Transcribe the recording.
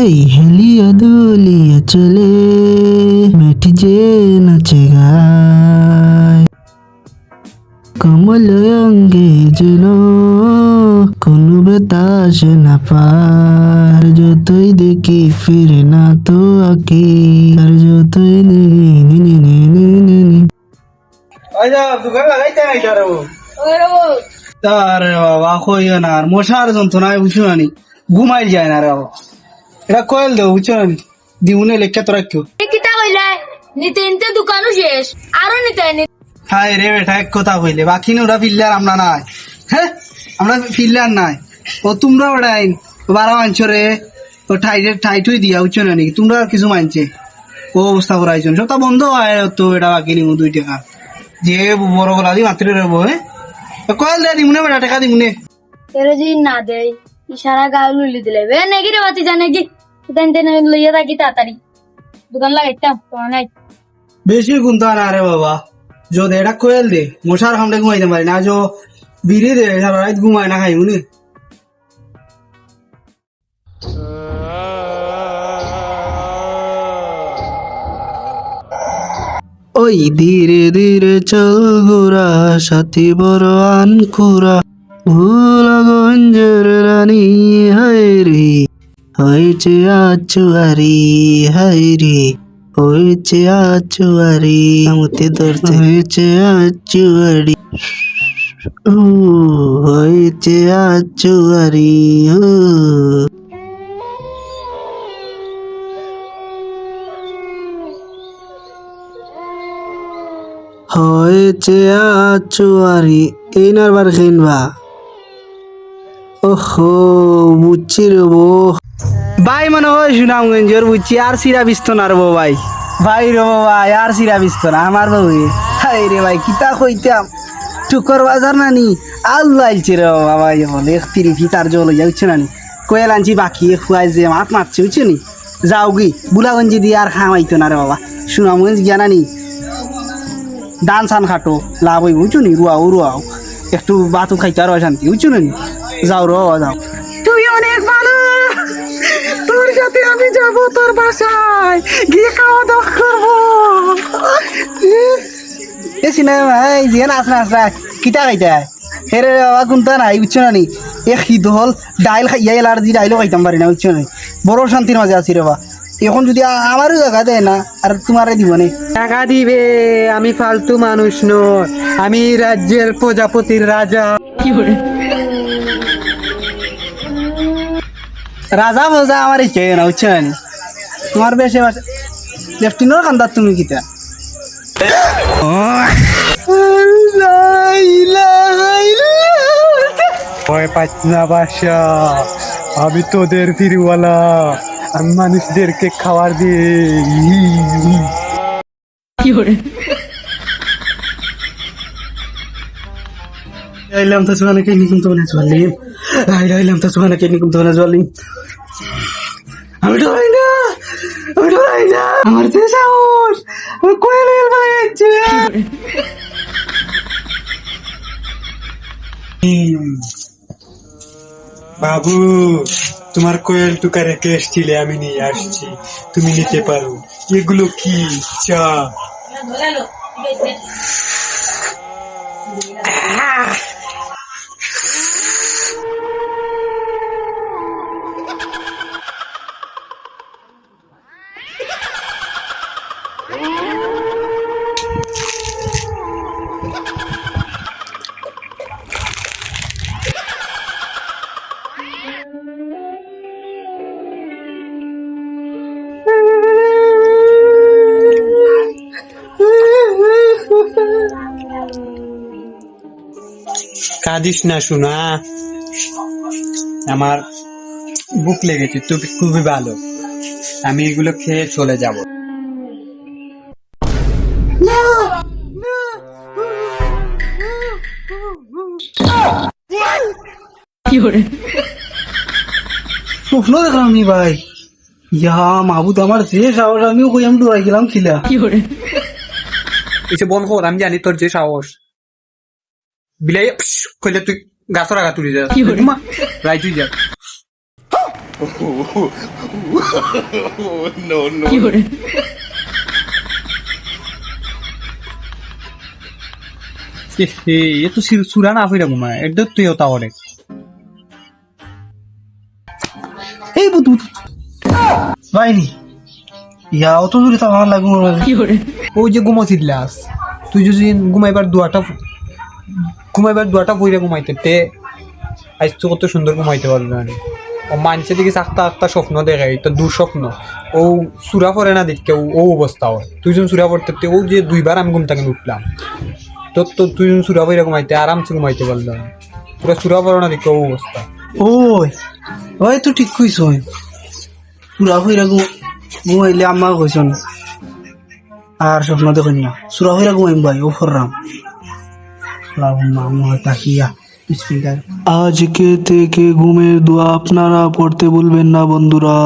এই হেলিয়া দুলিয়া চলে মেটি যে নাচে গায়। কমল অঙ্গে যেন কোনো বেতাস না পার যতই দেখি ফিরে না তো আকি আর যতই তারে বাবা কইও না আর মশার যন্ত্রণায় বুঝছ না ঘুমাই যায় না রে বাবা। এটা কয়েল দেও বুঝছ? না নি দিউনে লেখা তোরা কেউ। কিতা কইলে? নিতে নিতে দোকানও শেষ। আরও নিতে হায় রে বেটা এক কথা কইলে। বাকি না ওরা ফিরলে আমরা নাই। হ্যাঁ? আমরা ফিরলে আর নাই। ও তোমরা ওটা আইন। বারো মানছরে ও ঠাইটে ঠাইটুই দিয়া বুঝছ না নি তোমরা কিছু মানছে ও অবস্থা করা আইছো সব বন্ধ হয় তো এটা বাকি নিমু দুই টাকা। যে বড় গলা দি মাত্রে রবো হ্যাঁ? কয়েল দেয় দিমুনে বেটা টাকা দিমুনে। এরে যদি না দেয় ইশারা গাল লুলি দিলে। বে নাকি রে বাতি জানে কি দেন দেন লইয়া থাকি তাড়াতাড়ি। দোকান লাগাইতাম তোমার নাই। বেশি গুনতা না রে বাবা। যদি এটা কোয়েল দে মশার সামনে ঘুমাইতে পারি না যো বিড়ি দে সারা রাত ঘুমায় না খাই উনি ওই ধীরে ধীরে চল গোরা সাথী বড় আনকুরা ভোলা গঞ্জের রানী হায় রে হয়েছে আচুয়ারি হায় রে। হয়েছে আচুয়ারি আমতে ধরতে হয়েছে আচুয়ারি হয়েছে আচুয়ারি ও হয়েছে আচুয়ারি এই নারবার কিনবা ওহো বুঝছি রে বো ভাই মনে হয় সুনামগঞ্জের বুঝছি আর সিরা বিস্ত না রে ভাই। ভাই রে ভাই আর সিরা বিস্ত না আমার বউ হাই রে ভাই কিতা কইতাম? টুকর বাজার নানি আল্লাহ আইছে রে বাবা ভাই বলে একতিরি ফিতার জল হইয়া উঠছে নানি কোয়েল আনছি বাকি খুয়াই যে মাত মারছে বুঝছ নি? যাও গি বুলাগঞ্জি দিয়ে আর খামাইতো না রে বাবা। সুনামগঞ্জ গিয়া নানি দান সান খাটো লাভ হইব বুঝছ নি? রুয়াও রুয়াও। একটু বাতু খাইতে আর শান্তি বুঝছ নি? যাও র যাও। তুই অনেক ভালো। তোর সাথে আমি যাব তোর বাসায়। গিয়ে খাওয়া দাওয়া করব। এ সিনেমা এই যে নাচ নাচ রাখ কিতা খাইতে? হেরে বাবা কোনটা নাই বুঝছ না নি? এ শীত হল ডাইল খাইয়া এলার্জি ডাইলও খাইতাম পারি না বুঝছ না বড় শান্তির মাঝে আছি রে বা। এখন যদি আমারও জায়গা দেয় না আর তোমারে দিব নে। টাকা দিবে আমি ফালতু মানুষ নয় আমি রাজ্যের প্রজাপতির রাজা। রাজা বজা আমার ইচ্ছে না বুঝছ না? তোমার বেশে লেফটিনোর কান্দার তুমি কিতা? ভয় পাচ্ছি না বাসা আমি তোদের ফিরিওয়ালা আমি মানুষদেরকে খাবার দিই আইলাম তো সুহানা কে নিকুম তো না চলি আইলাম তো সুহানা কে নিকুম চলি আমি ডরাই না আমি ডরাই না। আমার সাহস আমি কোয়েল হয়ে যাচ্ছে বাবু তোমার কোয়েল টুকা রেখে এসছিলে আমি নিয়ে আসছি। তুমি নিতে পারো। এগুলো কি? চা। কাঁদিস না শোনা। আমার বুক লেগেছে তুমি খুবই ভালো। আমি এগুলো খেয়ে চলে যাব। স্বপ্ন দেখলাম নি ভাই। ইয়া মাহবুদ আমার যে সাহস আমিও কই আমি ডরাই গেলাম খিলা। এসে বন কর আমি জানি তোর যে সাহস। বিলাই কইলে তুই গাছর আগা তুলি যা রাই তুই যা এ তো সুরা না ফিরে ঘুমায় এটা তুই ওটা করে এই বুত ভাইনি ইয়া অত দূরে তো আমার লাগবে ওই যে ঘুমাছিলাস তুই যদি ঘুমাইবার দুয়াটা ঘুমাইবার দুয়াটা বইরে ঘুমাইতে তে আজ তো কত সুন্দর ঘুমাইতে পারল না। ও মানছে দিকে আস্তা আস্তা স্বপ্ন দেখে এটা দুঃস্বপ্ন ও সুরা পড়ে না দেখতে, ও ও অবস্থা হয়। তুই যখন সুরা পড়তে ও যে দুইবার আমি ঘুম থেকে উঠলাম? তো তো তুই যখন সুরা পড়ে ঘুমাইতে আরামসে ঘুমাইতে পারল না। পুরো সুরা পড়ে না দেখতে, ও অবস্থা। ওই ওই তো ঠিক কইছ পুরা হইরা ঘুমাইলে আমার কইছন, আর স্বপ্ন দেখুন না। সুরা হইরা ঘুমাইম ভাই, ও ফররাম। আজকে থেকে ঘুমের দোয়া আপনারা পড়তে ভুলবেন না বন্ধুরা।